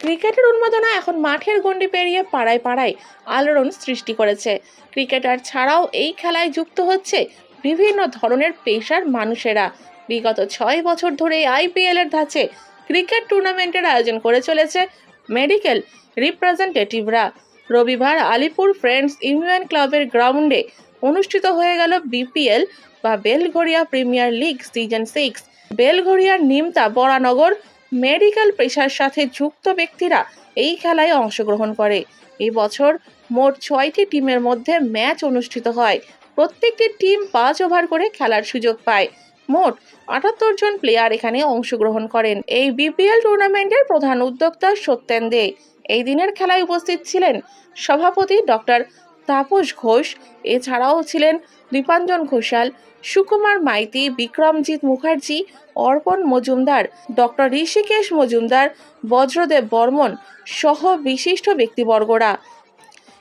ক্রিকেটের উন্মাদনা এখন মাঠের গণ্ডি পেরিয়ে পাড়ায় পাড়ায় আলোড়ন সৃষ্টি করেছে। ক্রিকেটার ছাড়াও এই খেলায় যুক্ত হচ্ছে বিভিন্ন ধরনের পেশার মানুষেরা। বিগত ছয় বছর ধরে আইপিএল এর ধাঁচে ক্রিকেট টুর্নামেন্টের আয়োজন করে চলেছে মেডিকেল রিপ্রেজেন্টেটিভরা। রবিবার আলিপুর ফ্রেন্ডস ইউনিয়ন ক্লাবের গ্রাউন্ডে অনুষ্ঠিত হয়ে গেল বিপিএল বা Belgharia premier league season six. বেলঘরিয়ার Nimta Baranagar medical পেশার সাথে যুক্ত ব্যক্তিরা এই খেলায় অংশগ্রহণ করে। এই বছর মোট ছয়টি টিমের মধ্যে ম্যাচ অনুষ্ঠিত হয়। প্রত্যেকটি টিম পাঁচ ওভার করে খেলার সুযোগ পায়। মোট আটাত্তর জন প্লেয়ার এখানে অংশগ্রহণ করেন। এই বিপিএল টুর্নামেন্টের প্রধান উদ্যোক্তা সত্যেন দে। এই দিনের খেলায় উপস্থিত ছিলেন সভাপতি ডক্টর তাপস ঘোষ, এছাড়াও ছিলেন দীপাঞ্জন ঘোষাল, সুকুমার মাইতি, বিক্রমজিৎ মুখার্জি, অর্পণ মজুমদার, ডক্টর ঋষিকেশ মজুমদার, বজ্রদেব বর্মন সহ বিশিষ্ট ব্যক্তিবর্গরা।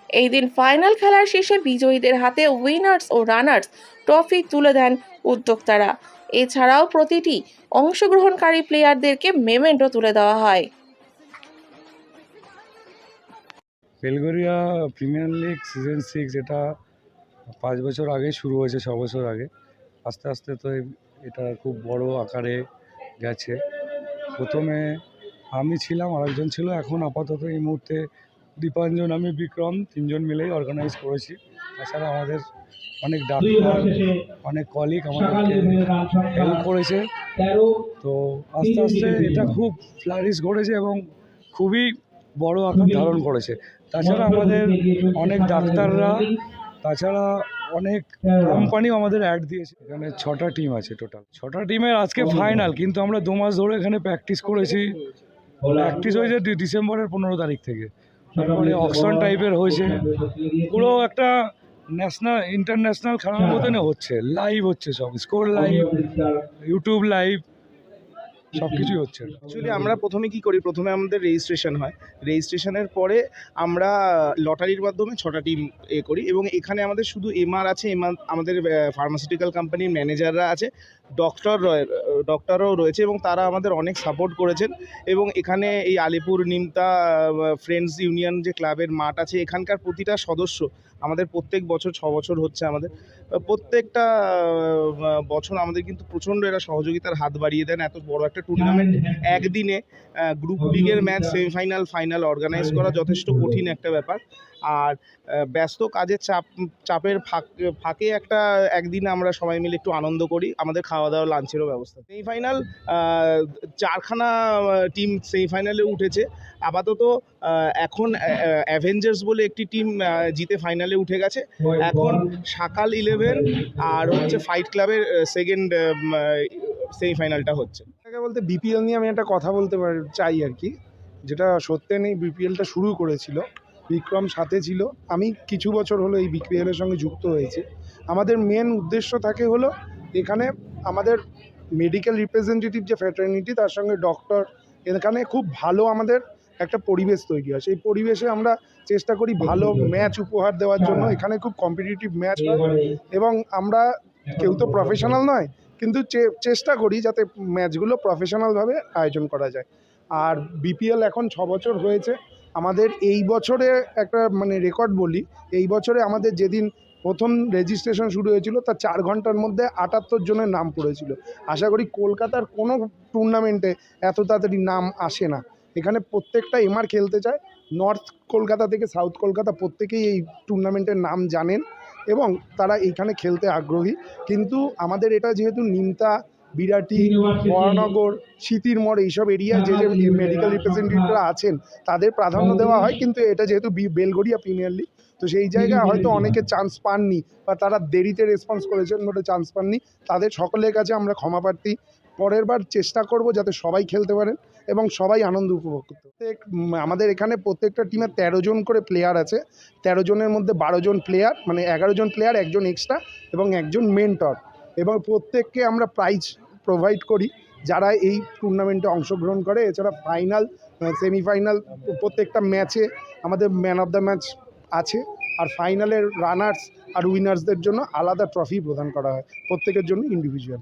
এই দিন ফাইনাল খেলার শেষে বিজয়ীদের হাতে উইনার্স ও রানার্স ট্রফি তুলে দেন উদ্যোক্তারা। এছাড়াও প্রতিটি অংশগ্রহণকারী প্লেয়ারদেরকে মেমেন্টো তুলে দেওয়া হয়। Belgharia premier league season six এটা পাঁচ বছর আগেই শুরু হয়েছে, ছ বছর আগে। আস্তে আস্তে তো এটা খুব বড় আকারে গেছে। প্রথমে আমি ছিলাম, আরেকজন ছিল, এখন আপাতত এই মুহূর্তে দীপাঞ্জন, আমি, বিক্রম, তিনজন মিলেই অর্গানাইজ করেছি। তাছাড়া আমাদের অনেক ডাক্তার, অনেক কলিগ আমাদেরকে হেল্প করেছে। তো আস্তে আস্তে এটা খুব ফ্লারিশ ঘটেছে এবং খুবই বড় আকার ধারণ করেছে। তাছাড়া আমাদের অনেক ডাক্তাররা তাছাড়া অনেক কোম্পানিও আমাদের অ্যাড দিয়েছে। এখানে ছটা টিম আছে টোটাল ছটা টিমের আজকে ফাইনাল কিন্তু আমরা দু মাস ধরে এখানে প্র্যাকটিস করেছি। প্র্যাকটিস হয়েছে ডিসেম্বরের পনেরো তারিখ থেকে। তারপরে অকশন টাইপের হয়েছে। পুরো একটা ন্যাশনাল ইন্টারন্যাশনাল খেলার মতনই হচ্ছে। লাইভ হচ্ছে সব স্কোর লাইভ ইউটিউব লাইভ সব কিছুই হচ্ছে অ্যাকচুয়ালি আমরা প্রথমে কি করি? প্রথমে আমাদের রেজিস্ট্রেশন হয়। রেজিস্ট্রেশনের পরে আমরা লটারির মাধ্যমে ছটা টিম এ করি এবং এখানে আমাদের শুধু এমআর আছে এমআর আমাদের ফার্মাসিউটিক্যাল কোম্পানির ম্যানেজাররা আছে। ডক্টর ডক্টরও রয়েছে এবং তারা আমাদের অনেক সাপোর্ট করেছেন এবং এখানে এই আলিপুর, নিমতা ফ্রেন্ডস ইউনিয়ন যে ক্লাবের মাঠ আছে, এখানকার প্রতিটা সদস্য আমাদের প্রত্যেক বছর, ছ বছর হচ্ছে আমাদের। প্রত্যেকটা বছর আমাদের কিন্তু প্রচণ্ড এরা সহযোগিতার হাত বাড়িয়ে দেন। এত বড় একটা টুর্নামেন্ট একদিনে গ্রুপ লিগের ম্যাচ সেমিফাইনাল ফাইনাল অর্গানাইজ করা যথেষ্ট কঠিন একটা ব্যাপার। আর ব্যস্ত কাজের চাপ, চাপের ফাঁক একটা একদিন আমরা সবাই মিলে একটু আনন্দ করি। আমাদের খাওয়া দাওয়া লাঞ্চেরও ব্যবস্থা সেমিফাইনাল চারখানা টিম সেমিফাইনালে উঠেছে। আপাতত এখন অ্যাভেঞ্জার্স বলে একটি টিম জিতে ফাইনালে উঠে গেছে। এখন সকাল ইলেভেন আর হচ্ছে ফাইট ক্লাবের সেকেন্ড সেমিফাইনালটা হচ্ছে। বলতে বিপিএল নিয়ে আমি একটা কথা বলতে পার চাই আর কি। যেটা সত্যি নেই বিপিএলটা শুরু করেছিল। বিক্রম সাথে ছিল। আমি কিছু বছর হলো এই বিপিএলের সঙ্গে যুক্ত হয়েছি। আমাদের মেন উদ্দেশ্য থাকে হলো এখানে আমাদের মেডিকেল রিপ্রেজেন্টেটিভ যে ফ্যাটার্নিটি তার সঙ্গে ডক্টর এখানে খুব ভালো আমাদের একটা পরিবেশ তৈরি হয়। সেই পরিবেশে আমরা চেষ্টা করি ভালো ম্যাচ উপহার দেওয়ার জন্য। এখানে খুব কম্পিটিটিভ ম্যাচ হয়। এবং আমরা কেউ তো প্রফেশনাল নয় কিন্তু চেষ্টা করি যাতে ম্যাচগুলো প্রফেশনালভাবে আয়োজন করা যায়। আর বিপিএল এখন ছ বছর হয়েছে। আমাদের এই বছরে একটা মানে রেকর্ড বলি এই বছরে আমাদের যেদিন প্রথম রেজিস্ট্রেশন শুরু হয়েছিল তার চার ঘণ্টার মধ্যে আটাত্তর জনের নাম পড়েছিল। আশা করি কলকাতার কোনো টুর্নামেন্টে এত তাড়াতাড়ি নাম আসে না। এখানে প্রত্যেকটা এমআর খেলতে চায়। নর্থ কলকাতা থেকে সাউথ কলকাতা প্রত্যেকেই এই টুর্নামেন্টের নাম জানেন এবং তারা এইখানে খেলতে আগ্রহী। কিন্তু আমাদের এটা যেহেতু নিমতা বিরাটি মহানগর সিতির মোড় এইসব এরিয়া যে যে মেডিকেল রিপ্রেজেন্টেটিভরা আছেন তাদের প্রাধান্য দেওয়া হয় কিন্তু এটা যেহেতু বি- বেলগড়িয়া প্রিমিয়ার লিগ তো সেই জায়গায় হয়তো অনেকে চান্স পাননি বা তারা দেরিতে রেসপন্স করেছেন বলে চান্স পাননি তাদের সকলের কাছে আমরা ক্ষমা প্রার্থী। পরের বার চেষ্টা করব যাতে সবাই খেলতে পারেন এবং সবাই আনন্দ উপভোগ করতে প্রত্যেক আমাদের এখানে প্রত্যেকটা টিমে তেরো জন করে প্লেয়ার আছে। তেরো জনের মধ্যে বারো জন প্লেয়ার মানে এগারো জন প্লেয়ার একজন এক্সট্রা এবং একজন মেন্টর এবং প্রত্যেককে আমরা প্রাইজ প্রোভাইড করি, যারা এই টুর্নামেন্টে অংশগ্রহণ করে, এছাড়া ফাইনাল সেমিফাইনাল প্রত্যেকটা ম্যাচে আমাদের ম্যান অফ দ্য ম্যাচ আছে। আর ফাইনালের রানার্স আর উইনার্সদের জন্য আলাদা ট্রফি প্রদান করা হয়, প্রত্যেকের জন্য ইন্ডিভিজুয়াল